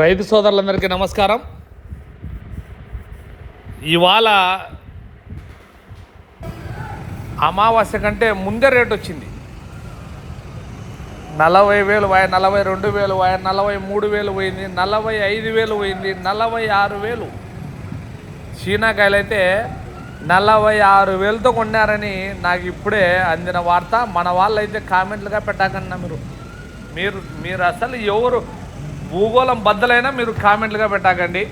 రైతు సోదరులందరికీ నమస్కారం. ఇవాళ అమావాస్య కంటే ముందే రేట్ వచ్చింది. నలభై వేలు వాయ నలభై రెండు వేలు వాయ నలభై మూడు వేలు పోయింది నలభై ఐదు వేలు పోయింది నలభై ఆరు వేలు. చీనాకాయలు అయితే నలభై ఆరు వేలతో కొన్నారని నాకు ఇప్పుడే అందిన వార్త. మన వాళ్ళు అయితే కామెంట్లుగా పెట్టాకన్నా మీరు. మీరు మీరు అసలు ఎవరు భూగోళం బద్దలైనా మీరు కామెంట్లుగా పెట్టాకండి.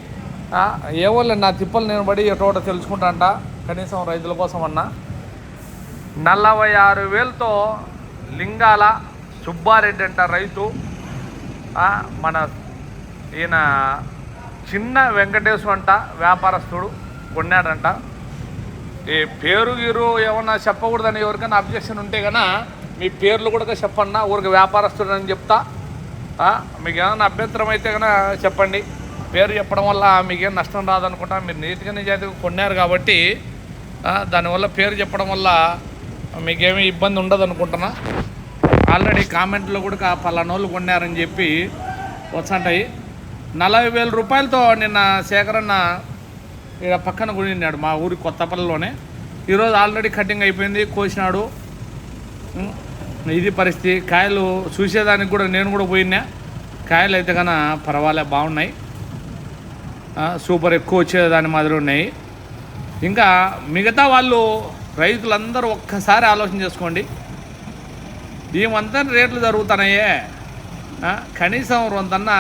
ఏవోలే నా తిప్పలు నేను పడి ఎటోట తెలుసుకుంటాంట కనీసం రైతుల కోసం అన్నా. నలభై ఆరు వేలతో లింగాల సుబ్బారెడ్డి అంట రైతు. మన ఈయన చిన్న వెంకటేశ్వర అంట వ్యాపారస్తుడు కొన్నాడంట. ఈ పేరు గీరు ఏమన్నా చెప్పకూడదని ఎవరికైనా అబ్జెక్షన్ ఉంటే కన్నా మీ పేర్లు కూడా చెప్పన్నా ఊరికి వ్యాపారస్తుడు అని చెప్తా. మీకు ఏమైనా అభ్యంతరం అయితే కనుక చెప్పండి. పేరు చెప్పడం వల్ల మీకేం నష్టం రాదనుకుంటా. మీరు నీతిగా నిజాయితీగా కొన్నారు కాబట్టి దానివల్ల పేరు చెప్పడం వల్ల మీకేమీ ఇబ్బంది ఉండదు అనుకుంటున్నా ఆల్రెడీ కామెంట్లో కూడా పలానోళ్ళు కొన్నారని చెప్పి వచ్చంటాయి. నలభై వేల రూపాయలతో నిన్న సేకరణ ఇక్కడ పక్కన కొనిన్నాడు మా ఊరి కొత్తపల్లిలోనే. ఈరోజు ఆల్రెడీ కటింగ్ అయిపోయింది కోసినాడు. ఇది పరిస్థితి. కాయలు చూసేదానికి కూడా నేను కూడా పోయినా. కాయలు అయితే కన్నా పర్వాలే బాగున్నాయి. సూపర్ ఎక్కువ వచ్చేదాని మాదిరి ఉన్నాయి. ఇంకా మిగతా వాళ్ళు రైతులందరూ ఒక్కసారి ఆలోచన చేసుకోండి. ఏమంతా రేట్లు జరుగుతున్నాయే. కనీసం రొంతన్నా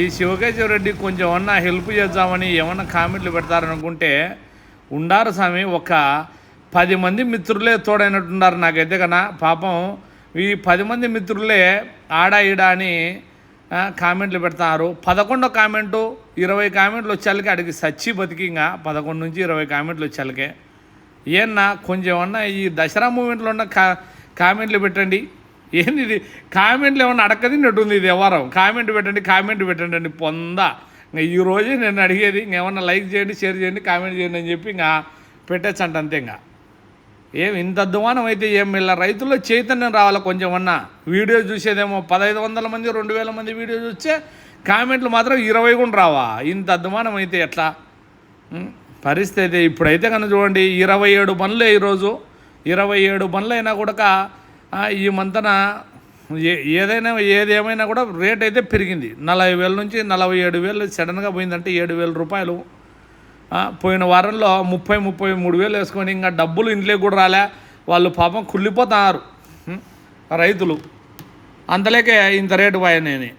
ఈ శివకేశ్వర రెడ్డి కొంచెం ఏమన్నా హెల్ప్ చేద్దామని ఏమన్నా కామెంట్లు పెడతారనుకుంటే ఉండారు స్వామి ఒక పది మంది మిత్రులే తోడైనట్టున్నారు నాకైతే కన్నా. పాపం ఈ పది మంది మిత్రులే ఆడా ఈడా అని కామెంట్లు పెడతారు. పదకొండో కామెంటు ఇరవై కామెంట్లు వచ్చేళ్ళకి అడిగి సచ్చి బతికి ఇంకా పదకొండు నుంచి ఇరవై కామెంట్లు వచ్చేళ్ళకే. ఏన్నా కొంచెం అన్నా ఈ దసరా మూమెంట్లో ఉన్న కా కామెంట్లు పెట్టండి. ఏంది ఇది? కామెంట్లు ఏమన్నా అడగది నటుంది ఇది ఎవరం కామెంట్ పెట్టండి కామెంట్ పెట్టండి అండి పొందా. ఇంకా ఈ రోజే నేను అడిగేది ఇంకేమన్నా లైక్ చేయండి షేర్ చేయండి కామెంట్ చేయండి అని చెప్పి ఇంకా పెట్టచ్చంట అంతే ఇంకా. ఏం ఇంత అధ్వానం అయితే ఏం ఇలా రైతుల్లో చైతన్యం రావాలి కొంచెం అన్నా వీడియో చూసేదేమో పదహైదు వందల మంది రెండు వేల మంది వీడియో చూస్తే కామెంట్లు మాత్రం ఇరవై కూడా రావా? ఇంత అధ్వానం అయితే ఎట్లా? పరిస్థితి అయితే ఇప్పుడైతే కనుక చూడండి ఇరవై ఏడు పనులే ఈరోజు. ఇరవై ఏడు బండ్లు అయినా కూడా ఈ మంతన ఏ ఏదైనా ఏదేమైనా కూడా రేట్ అయితే పెరిగింది. నలభై వేల నుంచి నలభై ఏడు వేలు సడన్గా పోయిందంటే ఏడు వేల రూపాయలు. పోయిన వారంలో ముప్పై ముప్పై మూడు వేలు వేసుకొని ఇంకా డబ్బులు ఇంట్లో కూడా రాలే. వాళ్ళు పాపం కుళ్ళిపోతున్నారు. రైతులు. అంతలేకే ఇంత రేటు పోయాయని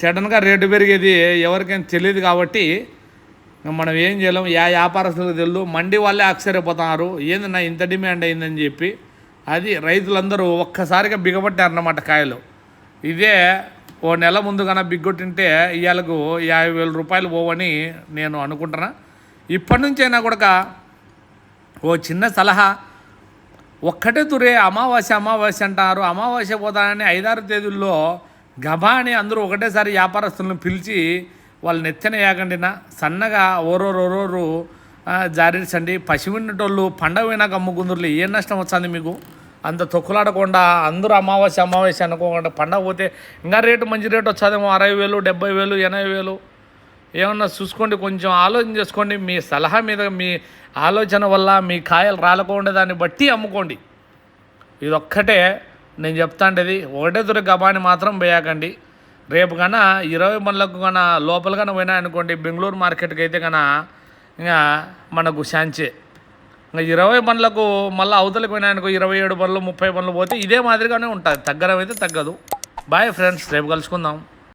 సడన్గా రేటు పెరిగేది ఎవరికైనా తెలియదు కాబట్టి మనం ఏం చేయలేం. యా వ్యాపారస్తులకు తెలియదు. మండి వాళ్ళే ఆశ్చర్యపోతున్నారు. ఏందన్నా ఇంత డిమాండ్ అయిందని చెప్పి అది రైతులందరూ ఒక్కసారిగా బిగబట్టారన్నమాట కాయలు. ఇదే ఓ నెల ముందు కన్నా బిగ్గొట్టింటే ఇవాళకు యాభై వేల రూపాయలు పోవని నేను అనుకుంటున్నా. ఇప్పటి నుంచైనా కూడా ఓ చిన్న సలహా. ఒక్కటే తురే అమావాస్య అమావాస్య అంటారు. అమావాస్య పోతానని ఐదారు తేదీల్లో గబా అని అందరూ ఒకటేసారి వ్యాపారస్తులను పిలిచి వాళ్ళు నెత్తెన యాగండినా సన్నగా ఓరోరు ఓరోరు ఆ, జారించండి పండగ పోయినాక అమ్ముకుందరులు. ఏం నష్టం వచ్చింది మీకు? అంత తొక్కులాడకుండా అందరూ అమావాస్య అమావాస్య అనుకోకుండా పండగ పోతే ఇంకా రేటు మంచి రేటు వచ్చేదేమో అరవై వేలు డెబ్బై వేలు ఎనభై వేలు. ఏమన్నా చూసుకోండి కొంచెం ఆలోచన చేసుకోండి. మీ సలహా మీద మీ ఆలోచన వల్ల మీ కాయలు రాలకుండా దాన్ని బట్టి అమ్ముకోండి. ఇది ఒక్కటే నేను చెప్తాండేది ఒకటే దొరి గబాని మాత్రం వేయకండి. రేపు కన్నా ఇరవై మనలకు కన్నా లోపల కన్నా పోయినా అనుకోండి బెంగళూరు మార్కెట్కి అయితే కన్నా ఇంకా మనకు శాంచే ఇంకా ఇరవై పనులకు మళ్ళీ అవతలకు పోయినాయనుకో ఇరవై ఏడు పనులు ముప్పై పనులు పోతే ఇదే మాదిరిగానే ఉంటుంది. తగ్గడం అయితే తగ్గదు. బాయ్ ఫ్రెండ్స్ రేపు కలుసుకుందాం.